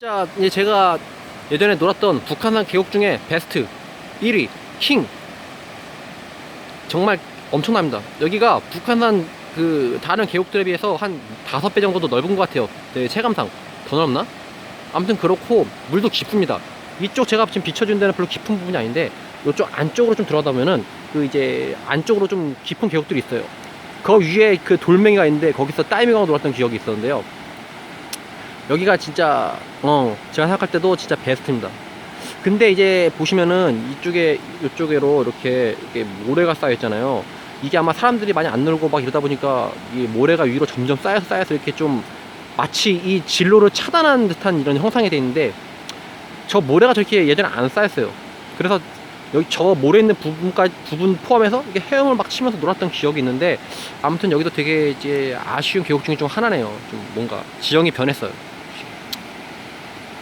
진짜 이제 제가 예전에 놀았던 북한산 계곡 중에 베스트 1위 킹 정말 엄청납니다. 여기가 북한산 그 다른 계곡들에 비해서 한 다섯 배 정도 더 넓은 것 같아요. 네, 체감상 더 넓나? 아무튼 그렇고 물도 깊습니다. 이쪽 제가 지금 비춰준 데는 별로 깊은 부분이 아닌데 이쪽 안쪽으로 좀 들어가다 보면은 그 이제 안쪽으로 좀 깊은 계곡들이 있어요. 그 위에 그 돌멩이가 있는데 거기서 다이빙하고 놀았던 기억이 있었는데요. 여기가 진짜 어 제가 생각할 때도 진짜 베스트입니다. 근데 이제 보시면은 이쪽에 이쪽으로 이렇게, 이렇게 모래가 쌓여 있잖아요. 이게 아마 사람들이 많이 안 놀고 막 이러다 보니까 이 모래가 위로 점점 쌓여서 쌓여서 이렇게 좀 마치 이 진로를 차단하는 듯한 이런 형상이 돼 있는데 저 모래가 저렇게 예전에 안 쌓였어요. 그래서 여기 저 모래 있는 부분까지 부분 포함해서 이게 헤엄을 막 치면서 놀았던 기억이 있는데 아무튼 여기도 되게 이제 아쉬운 계곡 중에 좀 하나네요. 좀 뭔가 지형이 변했어요.